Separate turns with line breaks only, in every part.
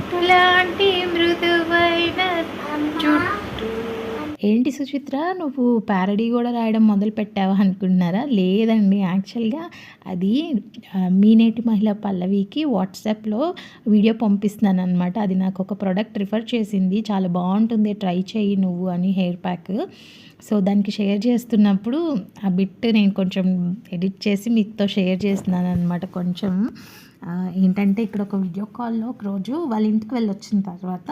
పట్టులాంటి మృదువైన జుట్టు
ఏంటి సుచిత్ర నువ్వు ప్యారడీ కూడా రాయడం మొదలు పెట్టావా అనుకుంటున్నారా? లేదండి. యాక్చువల్గా అది మీ నేటి మహిళ పల్లవికి వాట్సాప్లో వీడియో పంపిస్తున్నాను అనమాట అది నాకు ఒక ప్రోడక్ట్ రిఫర్ చేసింది. చాలా బాగుంటుంది. ట్రై చేయి నువ్వు అని హెయిర్ ప్యాక్. సో దానికి షేర్ చేస్తున్నప్పుడు ఆ బిట్ నేను కొంచెం ఎడిట్ చేసి మీతో షేర్ చేస్తున్నాను అనమాట కొంచెం ఏంటంటే ఇక్కడ ఒక వీడియో కాల్లో ఒక రోజు వాళ్ళ ఇంటికి వెళ్ళి వచ్చిన తర్వాత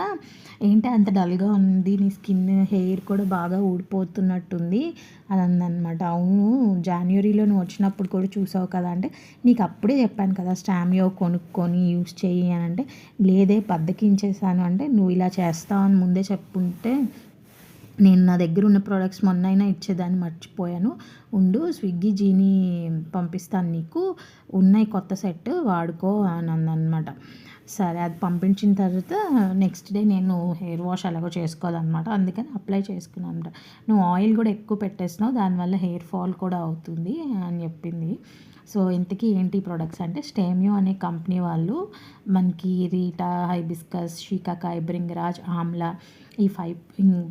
ఏంటి అంత డల్గా ఉంది నీ స్కిన్ హెయిర్ కూడా బాగా ఊడిపోతున్నట్టుంది అని అందనమాట అవును జాన్యువరిలో నువ్వు వచ్చినప్పుడు కూడా చూసావు కదా అంటే నీకు అప్పుడే చెప్పాను కదా స్టామియో కొనుక్కొని యూస్ చేయి అని అంటే లేదే బద్దకించేసాను అంటే నువ్వు ఇలా చేస్తావు అని ముందే చెప్పుంటే నేను నా దగ్గర ఉన్న ప్రోడక్ట్స్ మొన్నైనా ఇచ్చేదాన్ని మర్చిపోయాను. ఉండు స్విగ్గీ జీని పంపిస్తాను నీకు. ఉన్నాయి కొత్త సెట్ వాడుకో అని అందనమాట సరే అది పంపించిన తర్వాత నెక్స్ట్ డే నేను హెయిర్ వాష్ ఎలాగో చేసుకోవాలన్నమాట. అందుకని అప్లై చేసుకున్నాను అనమాట నువ్వు ఆయిల్ కూడా ఎక్కువ పెట్టేసినావు దానివల్ల హెయిర్ ఫాల్ కూడా అవుతుంది అని చెప్పింది. సో ఇంతకీ ఏంటి ప్రొడక్ట్స్ అంటే స్టేమియో అనే కంపెనీ వాళ్ళు మనకి రీటా హైబిస్కస్ షీకాకాయ్ బ్రింగరాజ్ ఆమ్లా ఈ ఫైవ్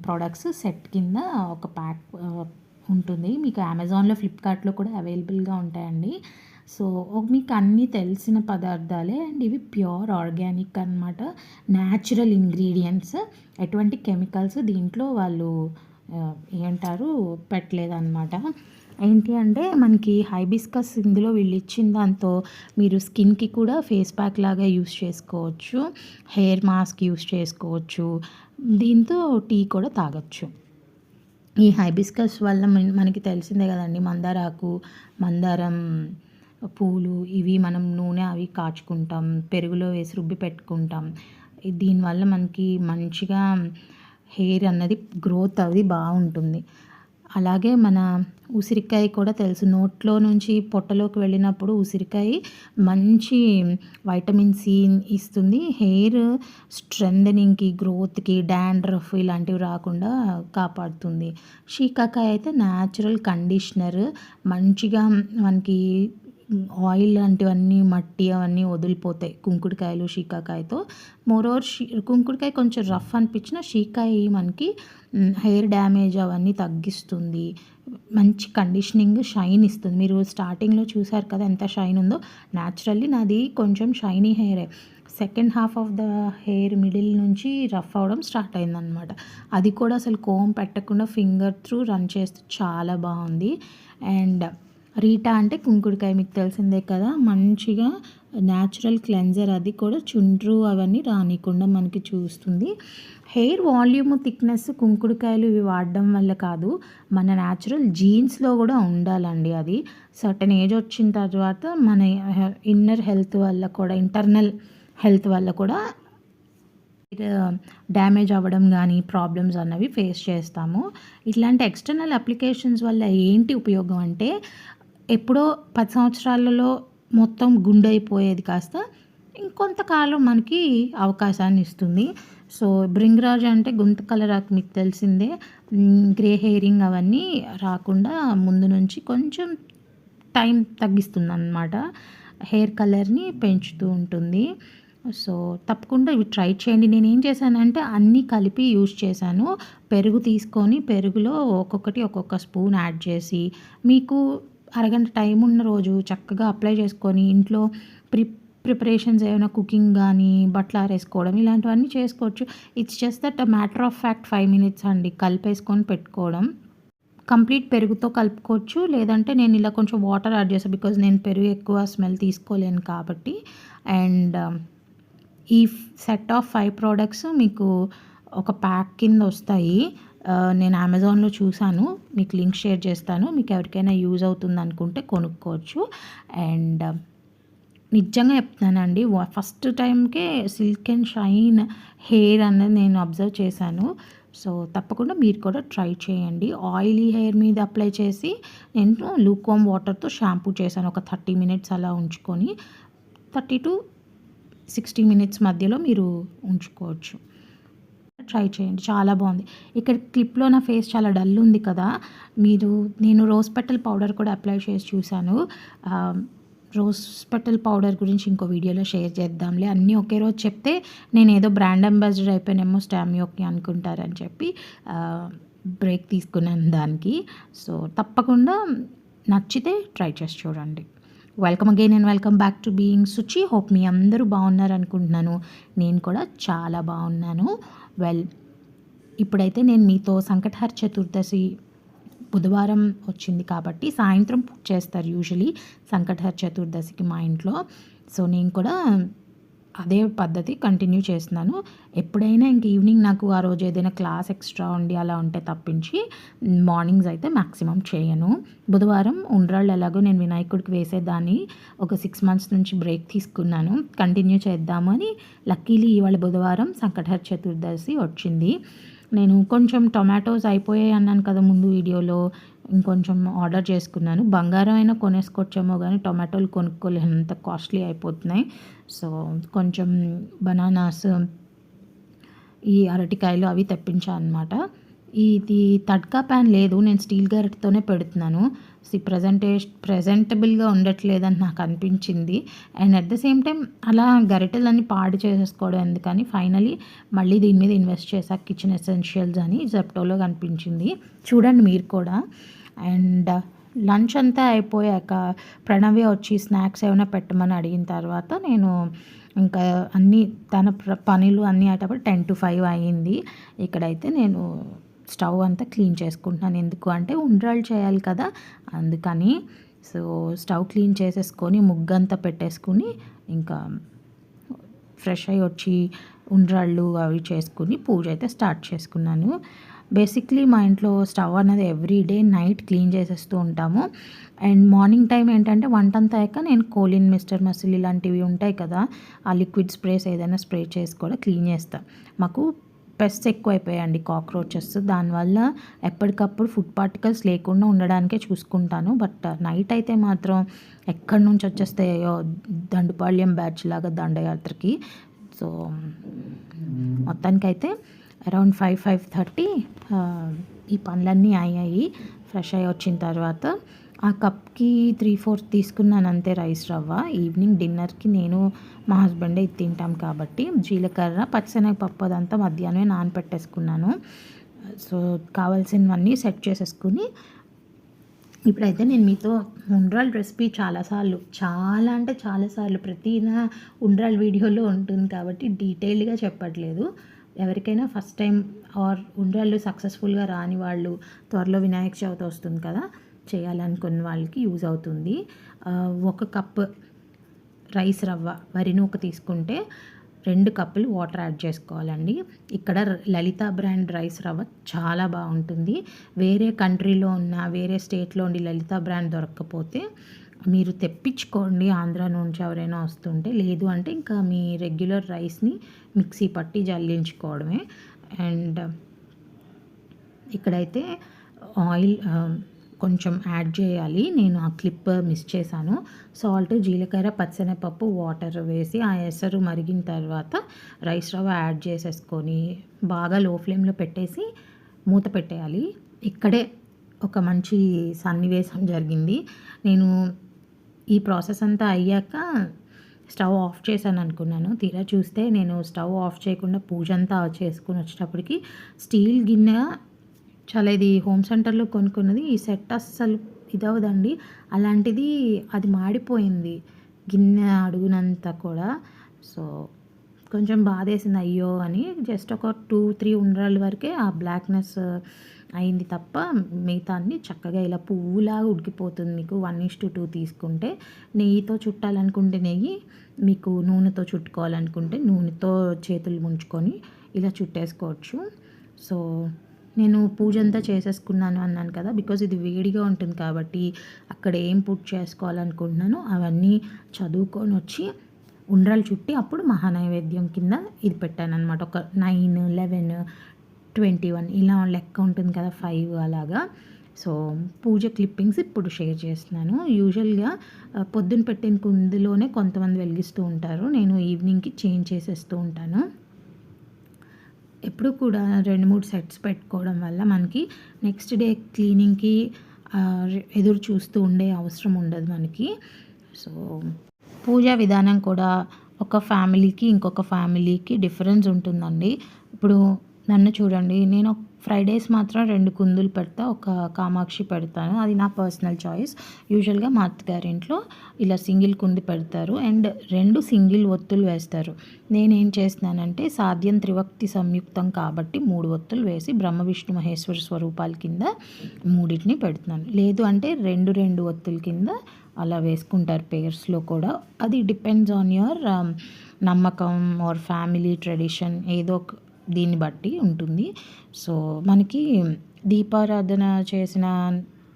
ప్రోడక్ట్స్ సెట్ కింద ఒక ప్యాక్ ఉంటుంది. మీకు అమెజాన్లో ఫ్లిప్కార్ట్లో కూడా అవైలబుల్గా ఉంటాయండి. సో మీకు అన్నీ తెలిసిన పదార్థాలే అండ్ ఇవి ప్యూర్ ఆర్గానిక్ అనమాట న్యాచురల్ ఇంగ్రీడియంట్స్. ఎటువంటి కెమికల్స్ దీంట్లో వాళ్ళు ఏంటారు? పెట్టలేదన్నమాట. ఏంటి అంటే మనకి హైబిస్కస్ ఇందులో వీళ్ళు ఇచ్చిన దాంతో మీరు స్కిన్కి కూడా ఫేస్ ప్యాక్ లాగా యూస్ చేసుకోవచ్చు హెయిర్ మాస్క్ యూస్ చేసుకోవచ్చు దీంతో టీ కూడా తాగొచ్చు. ఈ హైబిస్కస్ వల్ల మనకి తెలిసిందే కదండి మందారాకు మందారం పూలు ఇవి మనం నూనె అవి కాచుకుంటాం పెరుగులో వేసి రుబ్బి పెట్టుకుంటాం. దీనివల్ల మనకి మంచిగా హెయిర్ అన్నది గ్రోత్ అది బాగుంటుంది. అలాగే మన ఉసిరికాయ కూడా తెలుసు. నోట్లో నుంచి పొట్టలోకి వెళ్ళినప్పుడు ఉసిరికాయ మంచి వైటమిన్ సి ఇస్తుంది. హెయిర్ స్ట్రెంథనింగ్కి గ్రోత్కి డాండ్రఫ్ ఇలాంటివి రాకుండా కాపాడుతుంది. షీకాకాయ అయితే న్యాచురల్ కండిషనర్ మంచిగా మనకి ఆయిల్ లాంటివన్నీ మట్టి అవన్నీ వదిలిపోతాయి కుంకుడుకాయలు షీకాకాయతో. మోరోవర్ షీ కుంకుడుకాయ కొంచెం రఫ్ అనిపించిన షీకాయ మనకి హెయిర్ డ్యామేజ్ అవన్నీ తగ్గిస్తుంది. మంచి కండిషనింగ్ షైన్ ఇస్తుంది. మీరు స్టార్టింగ్లో చూసారు కదా ఎంత షైన్ ఉందో? న్యాచురల్లీ నాది కొంచెం shiny హెయిరే second half of the hair middle నుంచి రఫ్ అవడం స్టార్ట్ అయిందనమాట అది కూడా అసలు కోమ్ పెట్టకుండా ఫింగర్ త్రూ రన్ చేస్తే చాలా బాగుంది. అండ్ రీటా అంటే కుంకుడుకాయ మీకు తెలిసిందే కదా? మంచిగా న్యాచురల్ క్లెన్జర్ అది కూడా చుండ్రు అవన్నీ రానికుండా మనకి చూస్తుంది. హెయిర్ వాల్యూమ్ థిక్నెస్ కుంకుడుకాయలు ఇవి వాడడం వల్ల కాదు. మన న్యాచురల్ జీన్స్లో కూడా ఉండాలండి అది. సర్టన్ ఏజ్ వచ్చిన తర్వాత మన ఇన్నర్ హెల్త్ వల్ల కూడా ఇంటర్నల్ హెల్త్ వల్ల కూడా డ్యామేజ్ అవ్వడం కానీ ప్రాబ్లమ్స్ అన్నవి ఫేస్ చేస్తాము. ఇట్లాంటి ఎక్స్టర్నల్ అప్లికేషన్స్ వల్ల ఏంటి ఉపయోగం అంటే ఎప్పుడో పది సంవత్సరాలలో మొత్తం గుండైపోయేది కాస్త ఇంకొంతకాలం మనకి అవకాశాన్ని ఇస్తుంది. సో బ్రింగ్రాజ్ అంటే గొంతు కలర్ మీకు తెలిసిందే. గ్రే హెయిరింగ్ అవన్నీ రాకుండా ముందు నుంచి కొంచెం టైం తగ్గిస్తుంది అన్నమాట హెయిర్ కలర్ని పెంచుతూ ఉంటుంది. సో తప్పకుండా ఇవి ట్రై చేయండి. నేను ఏం చేశానంటే అన్నీ కలిపి యూజ్ చేశాను. పెరుగు తీసుకొని పెరుగులో ఒక్కొక్కటి ఒక్కొక్క స్పూన్ యాడ్ చేసి మీకు అరగంట టైం ఉన్న రోజు చక్కగా అప్లై చేసుకొని ఇంట్లో ప్రి ప్రిపరేషన్స్ ఏమైనా కుకింగ్ కానీ బట్టలు ఆరేసుకోవడం ఇలాంటివన్నీ చేసుకోవచ్చు. It's just that matter of fact five minutes అండి. కలిపేసుకొని పెట్టుకోవడం. కంప్లీట్ పెరుగుతో కలుపుకోవచ్చు. లేదంటే నేను ఇలా కొంచెం వాటర్ యాడ్ చేస్తాను బికాజ్ నేను పెరుగు ఎక్కువ స్మెల్ తీసుకోలేను కాబట్టి. అండ్ um, ఈ సెట్ ఆఫ్ ఫైవ్ ప్రోడక్ట్స్ మీకు ఒక ప్యాక్ కింద వస్తాయి. Uh, నేను అమెజాన్లో చూశాను. మీకు లింక్ షేర్ చేస్తాను. మీకు ఎవరికైనా యూజ్ అవుతుంది అనుకుంటే కొనుక్కోవచ్చు. అండ్ నిజంగా చెప్తున్నానండి. ఫస్ట్ టైంకే సిల్క్ అండ్ షైన్ హెయిర్ అనేది నేను అబ్జర్వ్ చేశాను. సో తప్పకుండా మీరు కూడా ట్రై చేయండి. ఆయిలీ హెయిర్ మీద అప్లై చేసి నేను లూకోమ్ వాటర్తో షాంపూ చేశాను. ఒక థర్టీ మినిట్స్ అలా ఉంచుకొని థర్టీ టు సిక్స్టీ మినిట్స్ మధ్యలో మీరు ఉంచుకోవచ్చు. ట్రై చేయండి. చాలా బాగుంది. ఇక్కడ క్లిప్లో నా ఫేస్ చాలా డల్ ఉంది కదా. మీరు నేను రోజ్ పెటల్ పౌడర్ కూడా అప్లై చేసి చూశాను. రోజ్ పెటల్ పౌడర్ గురించి ఇంకో వీడియోలో షేర్ చేద్దాంలే. అన్నీ ఒకే రోజు చెప్తే నేను ఏదో బ్రాండ్ అంబాసిడర్ అయిపోయినేమో స్టామ్యోకి అనుకుంటారని చెప్పి బ్రేక్ తీసుకున్నాను దానికి. సో తప్పకుండా నచ్చితే ట్రై చేసి చూడండి. Welcome again and welcome back to being Suchi. Hope మీ అందరూ బాగున్నారు అనుకుంటున్నాను నేను కూడా చాలా బాగున్నాను. వెల్ ఇప్పుడైతే నేను మీతో సంకటహర చతుర్దశి బుధవారం వచ్చింది కాబట్టి సాయంత్రం పూజ చేస్తారు యూజువలీ సంకటహర చతుర్దశికి మా ఇంట్లో. సో నేను కూడా అదే పద్ధతి కంటిన్యూ చేస్తున్నాను. ఎప్పుడైనా ఇంక ఈవినింగ్ నాకు ఆ రోజు ఏదైనా క్లాస్ ఎక్స్ట్రా ఉండి అలా ఉంటే తప్పించి మార్నింగ్స్ అయితే మ్యాక్సిమం చేయను. బుధవారం ఉండ్రాళ్ళు ఎలాగో నేను వినాయకుడికి వేసేదాన్ని. ఒక సిక్స్ మంత్స్ నుంచి బ్రేక్ తీసుకున్నాను. కంటిన్యూ చేద్దామని లక్కీలీ ఇవాళ బుధవారం సంకటహర చతుర్దశి వచ్చింది. నేను కొంచెం టొమాటోస్ అయిపోయాయి అన్నాను కదా ముందు వీడియోలో ఇంకొంచెం ఆర్డర్ చేసుకున్నాను. బంగారం అయినా కొనేసుకోవచ్చేమో కానీ టొమాటోలు కొనుక్కోలేనంత కాస్ట్లీ అయిపోతున్నాయి. సో కొంచెం బనానాస్ ఈ అరటికాయలు అవి తెప్పించాను అనమాట ఇది తడ్కా ప్యాన్ లేదు నేను స్టీల్ గరిటతోనే పెడుతున్నాను. ప్రజెంటే ప్రజెంటబుల్గా ఉండట్లేదని నాకు అనిపించింది. And at the same time అలా గరిటెలన్నీ పాడు చేసేసుకోవడం ఎందుకని ఫైనలీ మళ్ళీ దీని మీద ఇన్వెస్ట్ చేశాక కిచెన్ ఎసెన్షియల్స్ అని జెప్టోలో కనిపించింది. చూడండి మీరు కూడా. అండ్ లంచ్ అంతా అయిపోయాక ప్రణవ్య వచ్చి స్నాక్స్ ఏమైనా పెట్టమని అడిగిన తర్వాత నేను ఇంకా అన్నీ తన పనులు అన్నీ అయ్యేటప్పుడు టెన్ టు ఫైవ్ అయ్యింది ఇక్కడైతే నేను స్టవ్ అంతా క్లీన్ చేసుకుంటున్నాను. ఎందుకు అంటే ఉండ్రాళ్ళు చేయాలి కదా. అందుకని సో స్టవ్ క్లీన్ చేసేసుకొని ముగ్గంతా పెట్టేసుకుని ఇంకా ఫ్రెష్ అయ్యి వచ్చి ఉండ్రాళ్ళు అవి చేసుకుని పూజ అయితే స్టార్ట్ చేసుకున్నాను. బేసిక్లీ మా ఇంట్లో స్టవ్ అనేది ఎవ్రీ డే నైట్ క్లీన్ చేసేస్తూ ఉంటాము. అండ్ మార్నింగ్ టైం ఏంటంటే వంట అంతా అయ్యాక నేను కోలిన్ మిస్టర్ మసిల్ ఇలాంటివి ఉంటాయి కదా. ఆ లిక్విడ్ స్ప్రేస్ ఏదైనా స్ప్రే చేసి కూడా క్లీన్ చేస్తాను మాకు పెస్ట్ ఎక్కువైపోయాయండి కాక్రోచెస్. దానివల్ల ఎప్పటికప్పుడు ఫుడ్ పార్టికల్స్ లేకుండా ఉండడానికే చూసుకుంటాను. బట్ నైట్ అయితే మాత్రం ఎక్కడి నుంచి వచ్చేస్తాయో దండుపాళ్యం బ్యాచ్ లాగా దండయాత్రకి. సో మొత్తానికైతే అరౌండ్ ఫైవ్ ఫైవ్ థర్టీ ఈ పనులన్నీ అయ్యాయి. ఫ్రెష్ అయ్యి వచ్చిన తర్వాత ఆ కప్కి త్రీ ఫోర్త్ తీసుకున్నాను అంతే రైస్ రవ్వ. ఈవినింగ్ డిన్నర్కి నేను మా హస్బెండే ఇది తింటాం కాబట్టి జీలకర్ర పచ్చనగపప్పు అదంతా మధ్యాహ్నమే నానపెట్టేసుకున్నాను. సో కావాల్సినవన్నీ సెట్ చేసేసుకుని ఇప్పుడైతే నేను మీతో ఉండ్రాల్ రెసిపీ చాలాసార్లు చాలా అంటే చాలాసార్లు ప్రతి నా ఉండ్రాల్ వీడియోలో ఉంటుంది కాబట్టి డీటెయిల్డ్గా చెప్పట్లేదు. ఎవరికైనా ఫస్ట్ టైం ఆర్ ఉండ్రాళ్ళు సక్సెస్ఫుల్గా రాని వాళ్ళు త్వరలో వినాయక చవితి వస్తుంది కదా చేయాలనుకున్న వాళ్ళకి యూజ్ అవుతుంది. ఒక కప్ రైస్ రవ్వ వరి నూక తీసుకుంటే రెండు కప్పులు వాటర్ యాడ్ చేసుకోవాలండి. ఇక్కడ లలిత బ్రాండ్ రైస్ రవ్వ చాలా బాగుంటుంది. వేరే కంట్రీలో ఉన్న వేరే స్టేట్లో ఉండి లలిత బ్రాండ్ దొరకకపోతే మీరు తెప్పించుకోండి. ఆంధ్ర నుంచి ఎవరైనా వస్తుంటే లేదు అంటే ఇంకా మీ రెగ్యులర్ రైస్ని మిక్సీ పట్టి జల్లించుకోవడమే. అండ్ ఇక్కడైతే ఆయిల్ కొంచెం యాడ్ చేయాలి. నేను ఆ క్లిప్ మిస్ చేశాను. సాల్ట్ జీలకర్ర పచ్చనపప్పు వాటర్ వేసి ఆ ఎసరు మరిగిన తర్వాత రైస్ రవ్వ యాడ్ చేసేసుకొని బాగా లో ఫ్లేమ్లో పెట్టేసి మూత పెట్టేయాలి. ఇక్కడే ఒక మంచి సన్నివేశం జరిగింది. నేను ఈ ప్రాసెస్ అంతా అయ్యాక స్టవ్ ఆఫ్ చేశాను అనుకున్నాను. తీరా చూస్తే నేను స్టవ్ ఆఫ్ చేయకుండా పూజ అంతా చేసుకుని వచ్చేటప్పటికి స్టీల్ గిన్నె చాలా ఇది హోమ్ సెంటర్లో కొనుక్కున్నది. ఈ సెట్ అస్సలు ఇదవదండి అలాంటిది అది మాడిపోయింది. గిన్నె అడుగునంతా కూడా. సో కొంచెం బాధేసింది. అయ్యో అని జస్ట్ ఒక టూ త్రీ ఉండ్రాల వరకే ఆ బ్లాక్నెస్ అయింది తప్ప మిగతా అన్ని చక్కగా ఇలా పువ్వులాగా ఉడికిపోతుంది మీకు. వన్ ఇస్ టు టూ తీసుకుంటే నెయ్యితో చుట్టాలనుకుంటే నెయ్యి మీకు నూనెతో చుట్టుకోవాలనుకుంటే నూనెతో చేతులు ముంచుకొని ఇలా చుట్టేసుకోవచ్చు. సో నేను పూజ అంతా చేసేసుకున్నాను అన్నాను కదా బికాజ్ ఇది వేడిగా ఉంటుంది కాబట్టి అక్కడ ఏం పూజ చేసుకోవాలనుకుంటున్నాను అవన్నీ చదువుకొని వచ్చి ఉండ్రాలు చుట్టి అప్పుడు మహానైవేద్యం కింద ఇది పెట్టాను అనమాట ఒక నైన్ లెవెన్ ట్వంటీ వన్ ఇలా లెక్క ఉంటుంది కదా ఫైవ్ అలాగా. సో పూజ క్లిప్పింగ్స్ ఇప్పుడు షేర్ చేస్తున్నాను. యూజువల్గా పొద్దున పెట్టిన కుందిలోనే కొంతమంది వెలిగిస్తూ ఉంటారు. నేను ఈవినింగ్కి చేంజ్ చేసేస్తూ ఉంటాను. ఎప్పుడు కూడా రెండు మూడు సెట్స్ పెట్టుకోవడం వల్ల మనకి నెక్స్ట్ డే క్లీనింగ్కి ఎదురు చూస్తూ ఉండే అవసరం ఉండదు మనకి. సో పూజా విధానం కూడా ఒక ఫ్యామిలీకి ఇంకొక ఫ్యామిలీకి డిఫరెన్స్ ఉంటుందండి. ఇప్పుడు నన్ను చూడండి నేను ఫ్రైడేస్ మాత్రం రెండు కుందులు పెడతా ఒక కామాక్షి పెడతాను. అది నా పర్సనల్ చాయిస్ యూజువల్గా మా అత్తగారి ఇంట్లో ఇలా సింగిల్ కుంది పెడతారు. అండ్ రెండు సింగిల్ ఒత్తులు వేస్తారు. నేనేం చేస్తున్నానంటే సాధ్యం త్రివక్తి సంయుక్తం కాబట్టి మూడు ఒత్తులు వేసి బ్రహ్మ విష్ణు మహేశ్వర స్వరూపాల కింద మూడింటిని పెడుతున్నాను. లేదు అంటే రెండు రెండు ఒత్తుల కింద అలా వేసుకుంటారు పేర్స్లో కూడా. అది డిపెండ్స్ ఆన్ యువర్ నమ్మకం ఆర్ ఫ్యామిలీ ట్రెడిషన్ ఏదో ఒక దీన్ని బట్టి ఉంటుంది. సో మనకి దీపారాధన చేసిన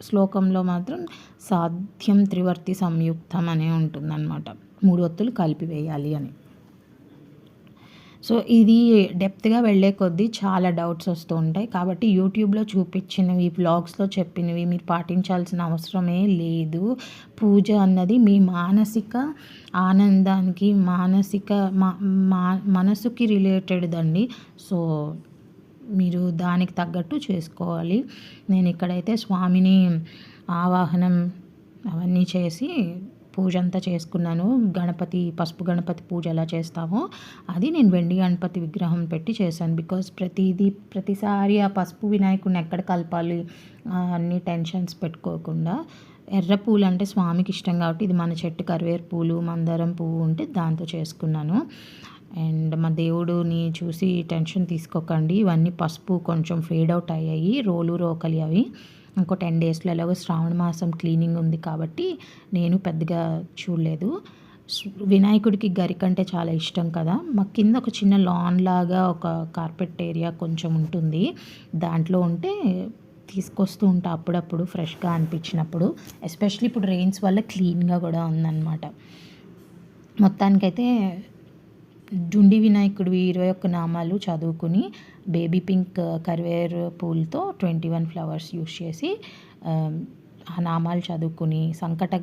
శ్లోకంలో మాత్రం సాధ్యం త్రివర్తి సంయుక్తం అనే ఉంటుందన్నమాట. మూడు ఒత్తులు కలిపి వేయాలి అని. సో ఇది డెప్త్గా వెళ్ళే కొద్దీ చాలా డౌట్స్ వస్తూ ఉంటాయి. కాబట్టి యూట్యూబ్లో చూపించినవి బ్లాగ్స్లో చెప్పినవి మీరు పాటించాల్సిన అవసరమే లేదు. పూజ అన్నది మీ మానసిక ఆనందానికి మానసిక మా మా మనసుకి రిలేటెడ్ అండి సో మీరు దానికి తగ్గట్టు చేసుకోవాలి. నేను ఇక్కడైతే స్వామిని ఆవాహనం అవన్నీ చేసి పూజ అంతా చేసుకున్నాను. గణపతి పసుపు గణపతి పూజ ఎలా చేస్తామో అది నేను వెండి గణపతి విగ్రహం పెట్టి చేశాను. బికాస్ ప్రతిదీ ప్రతిసారి ఆ పసుపు వినాయకుడిని ఎక్కడ కలపాలి అన్ని టెన్షన్స్ పెట్టుకోకుండా ఎర్ర పూలు అంటే స్వామికి ఇష్టం కాబట్టి ఇది మన చెట్టు కరివేరు పూలు మందారం పువ్వు ఉంటే దాంతో చేసుకున్నాను. అండ్ మా దేవుడుని చూసి టెన్షన్ తీసుకోకండి. ఇవన్నీ పసుపు కొంచెం ఫేడ్ అవుట్ అయ్యాయి రోలు రోకలి అవి. ఇంకో టెన్ డేస్లో ఎలాగో శ్రావణ మాసం క్లీనింగ్ ఉంది కాబట్టి నేను పెద్దగా చూడలేదు. వినాయకుడికి గరిక అంటే చాలా ఇష్టం కదా. మా కింద ఒక చిన్న లాన్ లాగా ఒక కార్పెట్ ఏరియా కొంచెం ఉంటుంది. దాంట్లో ఉంటే తీసుకొస్తూ ఉంటా అప్పుడప్పుడు ఫ్రెష్గా అనిపించినప్పుడు. ఎస్పెషల్లీ ఇప్పుడు రెయిన్స్ వల్ల క్లీన్గా కూడా ఉందన్నమాట. మొత్తానికైతే డుండి వినాయకుడివి ఇరవై ఒక్క నామాలు చదువుకుని బేబీ పింక్ కరివేరు పూలతో ట్వంటీ వన్ ఫ్లవర్స్ యూస్ చేసి ఆ నామాలు చదువుకుని సంకట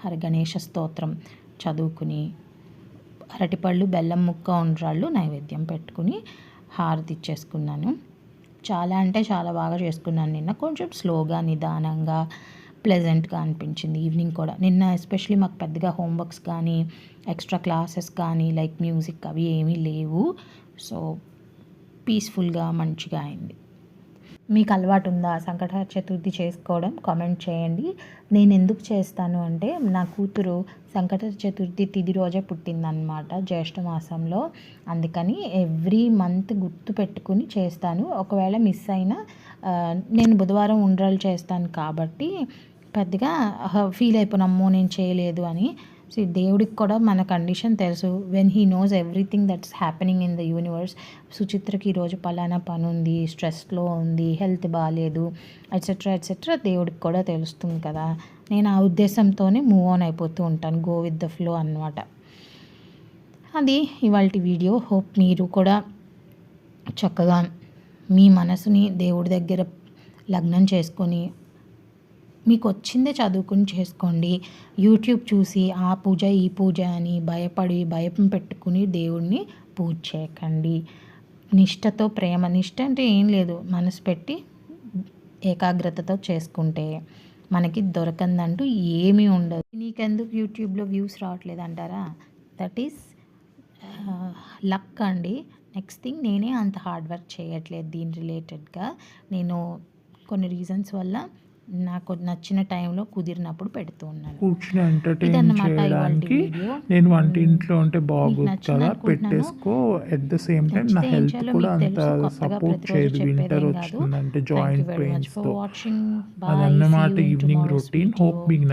హర గణేష స్తోత్రం చదువుకుని అరటిపళ్ళు బెల్లం ముక్క ఉండ్రాళ్ళు నైవేద్యం పెట్టుకుని హారతి ఇచ్చేసుకున్నాను. చాలా అంటే చాలా బాగా చేసుకున్నాను నిన్న. కొంచెం స్లోగా నిదానంగా ప్లెజెంట్గా అనిపించింది. ఈవినింగ్ కూడా. నిన్న ఎస్పెషలీ మాకు పెద్దగా హోంవర్క్స్ కానీ ఎక్స్ట్రా క్లాసెస్ కానీ లైక్ మ్యూజిక్ అవి ఏమీ లేవు. సో పీస్ఫుల్గా మంచిగా అయింది. మీకు అలవాటు ఉందా సంకట చతుర్థి చేసుకోవడం? కామెంట్ చేయండి. నేను ఎందుకు చేస్తాను అంటే నా కూతురు సంకట చతుర్థి తిది రోజే పుట్టిందనమాట జ్యేష్ఠ మాసంలో. అందుకని ఎవ్రీ మంత్ గుర్తు పెట్టుకుని చేస్తాను. ఒకవేళ మిస్ అయినా నేను బుధవారం ఉండ్రాలు చేస్తాను కాబట్టి పెద్దగా ఫీల్ అయిపోయిన అమ్మో నేను చేయలేదు అని. సో దేవుడికి కూడా మన కండిషన్ తెలుసు. When he knows everything that's happening in the universe సుచిత్రకి ఈరోజు పలానా పని ఉంది స్ట్రెస్లో ఉంది హెల్త్ బాగాలేదు ఎట్సెట్రా ఎట్సెట్రా దేవుడికి కూడా తెలుస్తుంది కదా. నేను ఆ ఉద్దేశంతోనే మూవ్ ఆన్ అయిపోతూ ఉంటాను గో విత్ ద ఫ్లో అన్నమాట. అది ఇవాళ వీడియో. హోప్ మీరు కూడా చక్కగా మీ మనసుని దేవుడి దగ్గర లగ్నం చేసుకొని మీకు వచ్చిందే చదువుకుని చేసుకోండి. యూట్యూబ్ చూసి ఆ పూజ ఈ పూజ అని భయపడి భయం పెట్టుకుని దేవుణ్ణి పూజ చేయకండి. నిష్టతో ప్రేమ నిష్ట అంటే ఏం లేదు. మనసు పెట్టి ఏకాగ్రతతో చేసుకుంటే మనకి దొరకందంటూ ఏమీ ఉండదు. నీకెందుకు యూట్యూబ్లో వ్యూస్ రావట్లేదు అంటారా దట్ ఈస్ లక్ uh, అండి. నెక్స్ట్ థింగ్ నేనే అంత హార్డ్ వర్క్ చేయట్లేదు దీని రిలేటెడ్గా నేను కొన్ని రీజన్స్ వల్ల నాకు నచ్చిన టైంలో కుదిరినప్పుడు పెడుతూ ఉన్నాను.
కూర్చుని ఎంటర్టైన్ చేయడానికి నేను వంటింట్లో ఉంటే బాగోదు కదా. పెట్టేసుకో. ఎట్ ద సేమ్ టైం నా హెల్త్ కూడా అంత సపోర్ట్ చేయదు. వింటర్ వచ్చిందంటే జాయింట్
పెయిన్స్తో.
అదన్నమాట ఈవినింగ్ రొటీన్ హోప్ మీకు